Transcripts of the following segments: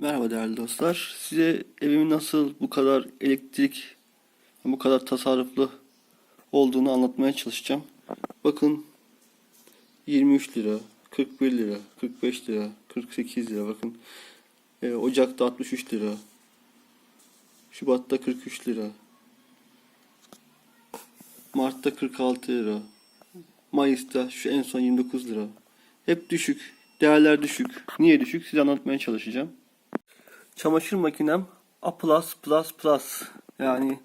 Merhaba değerli dostlar. Size evimin nasıl bu kadar elektrik, bu kadar tasarruflu olduğunu anlatmaya çalışacağım. Bakın 23 lira, 41 lira, 45 lira, 48 lira bakın. Ee, Ocak'ta 63 lira. Şubat'ta 43 lira. Mart'ta 46 lira. Mayıs'ta şu en son 29 lira. Hep düşük. Değerler düşük. Niye düşük? Size anlatmaya çalışacağım. Çamaşır makinem A++++. Yani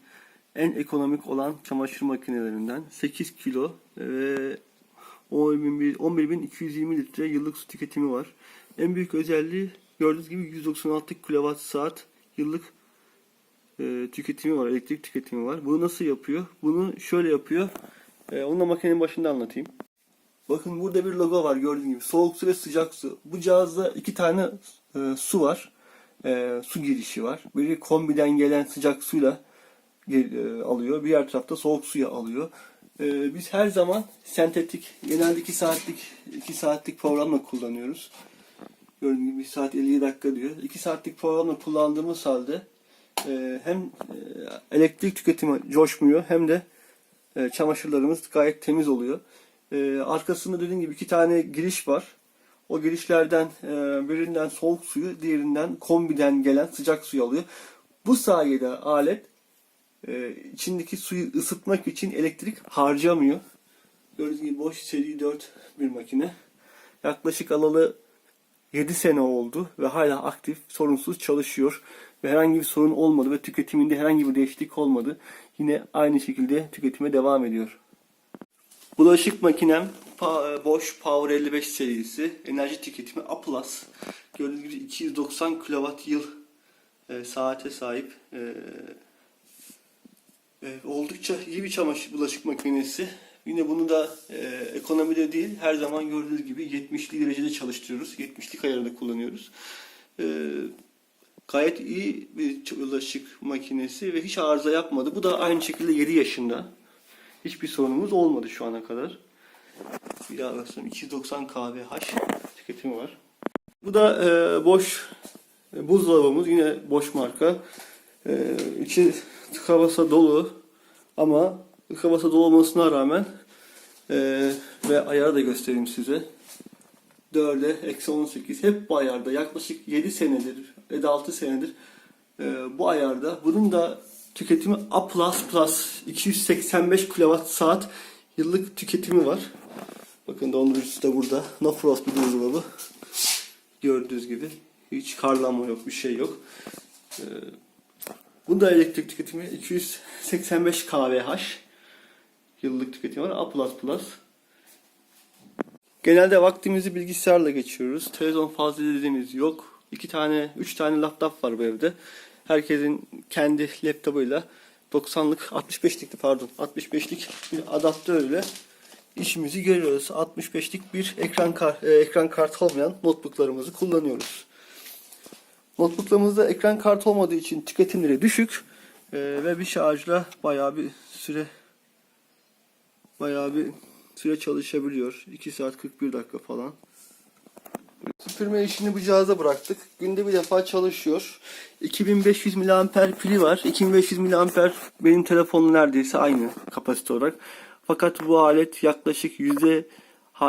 en ekonomik olan çamaşır makinelerinden 8 kilo ve 11.220 11.220 litre yıllık su tüketimi var. En büyük özelliği gördüğünüz gibi 196 kWh saat yıllık e, tüketimi var, elektrik tüketimi var. Bunu nasıl yapıyor? Bunu şöyle yapıyor. E, onu da makinenin başında anlatayım. Bakın burada bir logo var gördüğünüz gibi. Soğuk su ve sıcak su. Bu cihazda iki tane e, su var. E, su girişi var. Biri kombiden gelen sıcak suyla e, alıyor. Bir diğer tarafta soğuk suya alıyor. E, biz her zaman sentetik, genelde 2 saatlik 2 saatlik programla kullanıyoruz. Gördüğünüz gibi 1 saat 50 dakika diyor. 2 saatlik programla kullandığımız halde e, hem e, elektrik tüketimi coşmuyor hem de e, çamaşırlarımız gayet temiz oluyor. E, arkasında dediğim gibi iki tane giriş var. O girişlerden e, birinden soğuk suyu, diğerinden kombiden gelen sıcak suyu alıyor. Bu sayede alet e, içindeki suyu ısıtmak için elektrik harcamıyor. Gördüğünüz gibi boş seri 4 bir makine. Yaklaşık alalı 7 sene oldu ve hala aktif, sorunsuz çalışıyor. Ve herhangi bir sorun olmadı ve tüketiminde herhangi bir değişiklik olmadı. Yine aynı şekilde tüketime devam ediyor. Bulaşık makinem pa- Bosch Power 55 serisi. Enerji tüketimi A+. Gördüğünüz gibi 290 kWh yıl e, saate sahip. E, e, oldukça iyi bir çamaşır bulaşık makinesi. Yine bunu da e, ekonomide değil her zaman gördüğünüz gibi 70'li derecede çalıştırıyoruz. 70'lik ayarında kullanıyoruz. E, gayet iyi bir bulaşık makinesi ve hiç arıza yapmadı. Bu da aynı şekilde 7 yaşında. Hiçbir sorunumuz olmadı şu ana kadar. Bir daha baksana 290 kWh tüketimi var. Bu da e, boş e, buzdolabımız yine boş marka. E, içi basa dolu ama tıka basa dolu olmasına rağmen e, ve ayarı da göstereyim size. 4'e eksi 18 hep bu ayarda yaklaşık 7 senedir 7-6 senedir e, bu ayarda. Bunun da tüketimi A++ 285 kWh yıllık tüketimi var. Bakın dondurucusu da burada. No frost bir buzdolabı. Gördüğünüz gibi. Hiç karlanma yok, bir şey yok. Ee, bunda elektrik tüketimi 285 kWh yıllık tüketimi var. A++. Genelde vaktimizi bilgisayarla geçiriyoruz. Televizyon fazla izlediğimiz yok. İki tane, üç tane laptop var bu evde. Herkesin kendi laptopuyla 90'lık, 65'likti pardon, 65'lik bir adaptörle işimizi görüyoruz. 65'lik bir ekran kart, ekran kartı olmayan notebooklarımızı kullanıyoruz. Notebooklarımızda ekran kartı olmadığı için tüketimleri düşük e, ve bir şarjla bayağı bir süre bayağı bir süre çalışabiliyor. 2 saat 41 dakika falan. Süpürme işini bu cihaza bıraktık. Günde bir defa çalışıyor. 2500 mAh pili var. 2500 mAh benim telefonla neredeyse aynı kapasite olarak. Fakat bu alet yaklaşık yüzde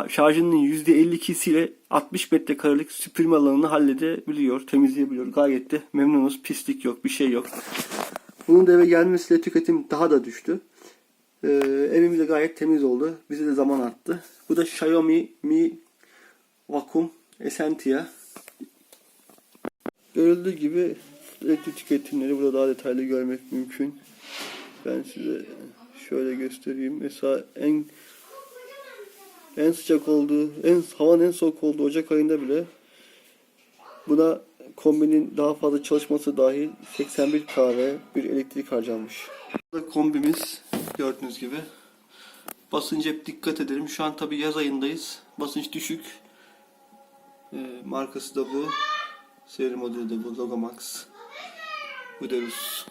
şarjının %52'siyle 60 metrekarelik süpürme alanını halledebiliyor, temizleyebiliyor. Gayet de memnunuz. Pislik yok, bir şey yok. Bunun da eve gelmesiyle tüketim daha da düştü. Ee, evimiz de gayet temiz oldu. Bize de zaman attı. Bu da Xiaomi Mi Vakum Essentia. Görüldüğü gibi elektrik tüketimleri burada daha detaylı görmek mümkün. Ben size şöyle göstereyim. Mesela en en sıcak olduğu, en havanın en soğuk olduğu Ocak ayında bile buna kombinin daha fazla çalışması dahil 81 kahve bir elektrik harcanmış. Burada kombimiz gördüğünüz gibi. Basınç hep dikkat edelim. Şu an tabi yaz ayındayız. Basınç düşük. Ee, markası da bu. Seri modeli de bu. Logomax. Bu da Rus.